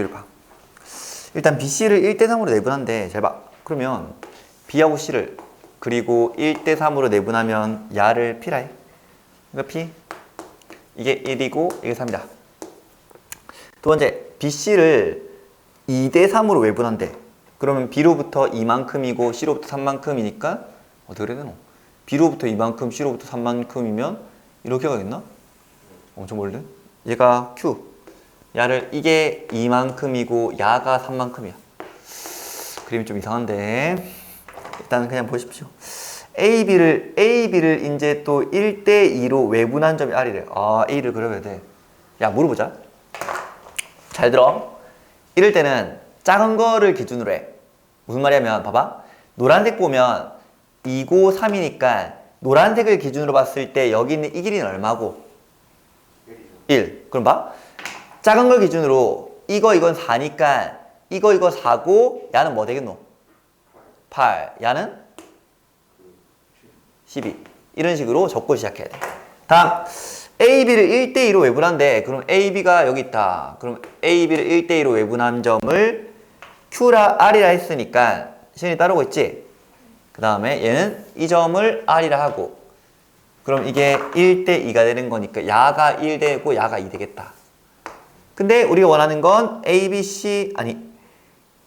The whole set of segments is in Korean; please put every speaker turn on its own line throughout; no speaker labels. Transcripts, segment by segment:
이를 봐. 일단 BC를 1대 3으로 내분한데 잘 봐. 그러면 B하고 C를 그리고 1대 3으로 내분하면 야를 P라 해. 그러니까 P 이게 1이고 이게 3이다. 두 번째 BC를 2대 3으로 외분한대. 그러면 B로부터 이만큼이고 C로부터 3만큼이니까 어떻게 그래야 되노? B로부터 이만큼 C로부터 3만큼이면 이렇게 가겠나? 엄청 멀리? 얘가 Q 야를 이게 이만큼이고 야가 3만큼이야. 그림이 좀 이상한데. 일단 그냥 보십시오. A, B를 A, B를 이제 또 1대 2로 외분한 점이 R이래 아 A를 그려야 돼 야 물어보자. 잘 들어. 이럴 때는 작은 거를 기준으로 해. 무슨 말이냐면 봐봐. 노란색 보면 2고 3이니까 노란색을 기준으로 봤을 때 여기 있는 이 길이는 얼마고? 1 그럼 봐 작은 걸 기준으로 이거 이건 4니까 이거 이거 4고 야는 뭐 되겠노? 8 야는 12 이런 식으로 적고 시작해야 돼. 다음. A, B를 1대2로 외분한데 그럼 A, B가 여기 있다. 그럼 A, B를 1대2로 외분한 점을 Q라 R이라 했으니까 시연이 따르고 있지? 그 다음에 얘는 이 점을 R이라 하고. 그럼 이게 1대2가 되는 거니까 야가 1되고 야가 2 되겠다 근데 우리가 원하는 건 A, B, C 아니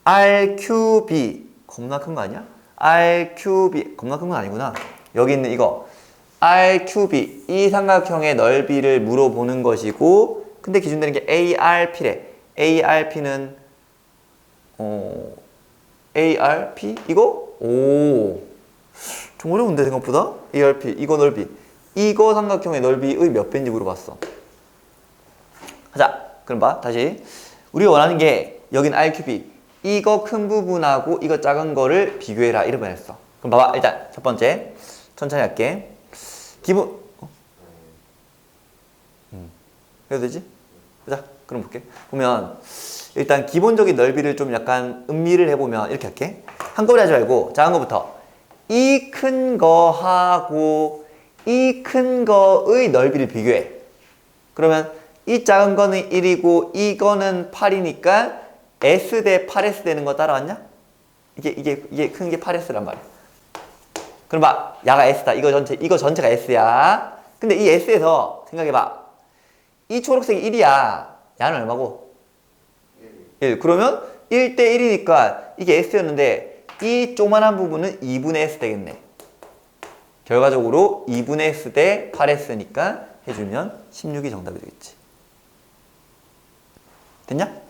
R, Q, B. 겁나 큰 거 아니야? R, Q, B. 겁나 큰 건 아니구나. 여기 있는 이거. R, Q, B. 이 삼각형의 넓이를 물어보는 것이고 근데 기준되는 게 ARP래. ARP는 어 ARP 이거? 오, 좀 어려운데 생각보다? ARP 이거 넓이. 이거 삼각형의 넓이의 몇 배인지 물어봤어. 하자 그럼 봐 다시. 우리가 원하는 게 여긴 RQB 이거 큰 부분하고 이거 작은 거를 비교해라 이런 말 했어. 그럼 봐봐 일단 첫 번째. 천천히 할게. 기본 어? 음. 해도 되지? 보자 그럼 볼게. 보면 일단 기본적인 넓이를 좀 약간 음미를 해보면 이렇게 할게. 한꺼번에 하지 말고 작은 거부터. 이 큰 거하고 이 큰 거의 넓이를 비교해. 그러면 이 작은 거는 1이고 이거는 8이니까 S 대 8S 되는 거 따라왔냐? 이게 이게 이게 큰 게 8S란 말이야. 그럼 봐. 야가 S다. 이거 전체 이거 전체가 S야. 근데 이 S에서 생각해 봐. 이 초록색이 1이야. 야는 얼마고? 1. 그러면 1대 1이니까 이게 S였는데 이 조그만한 부분은 2분의 S 되겠네. 결과적으로 2분의 S 대 8S니까 해주면 16이 정답이 되겠지. 됐냐?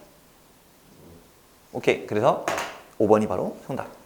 오케이. 그래서 5번이 바로 정답.